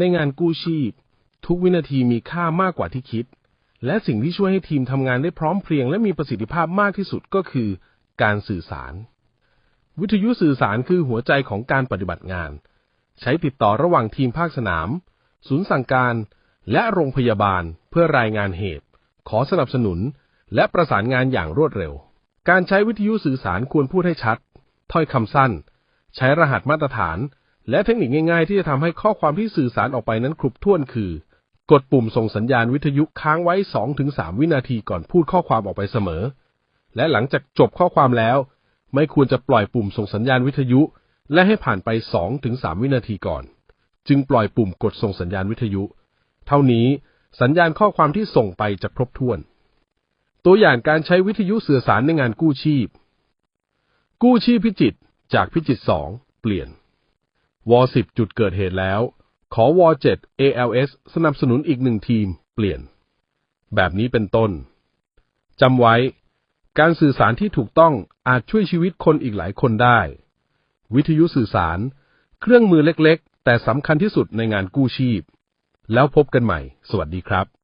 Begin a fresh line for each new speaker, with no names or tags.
ในงานกู้ชีพ ทุกวินาทีมีค่ามากกว่าที่คิด และสิ่งที่ช่วยให้ทีมทำงานได้พร้อมเพรียงและมีประสิทธิภาพมากที่สุดก็คือ การสื่อสาร วิทยุสื่อสารคือหัวใจของการปฏิบัติงาน ใช้ติดต่อระหว่างทีมภาคสนาม ศูนย์สั่งการ และโรงพยาบาลเพื่อรายงานเหตุ ขอสนับสนุน และประสานงานอย่างรวดเร็ว การใช้วิทยุสื่อสารควรพูดให้ชัด ถ้อยคำสั้น ใช้รหัสมาตรฐาน และเทคนิคง่ายๆ ที่จะทำให้ข้อความที่สื่อสารออกไปนั้นครบถ้วนคือ กดปุ่มส่งสัญญาณวิทยุค้างไว้ 2-3 วินาทีก่อนพูดข้อความออกไปเสมอ และหลังจากจบข้อความแล้ว ไม่ควรจะปล่อยปุ่มส่งสัญญาณวิทยุ และให้ผ่านไป 2-3 วินาทีก่อน จึงปล่อยปุ่มกดส่งสัญญาณวิทยุ เท่านี้สัญญาณข้อความที่ส่งไปจะครบถ้วน ตัวอย่างการใช้วิทยุสื่อสารในงานกู้ชีพ กู้ชีพพิจิตจากพิจิตร2เปลี่ยน วอ10จุดเกิดเหตุแล้ว ขอวอ7 ALS สนับสนุนอีกหนึ่งทีม เปลี่ยน แบบนี้เป็นต้นจำไว้ การสื่อสารที่ถูกต้องอาจช่วยชีวิตคนอีกหลายคนได้ วิทยุสื่อสาร เครื่องมือเล็กๆ แต่สำคัญที่สุดในงานกู้ชีพ แล้วพบกันใหม่ สวัสดีครับ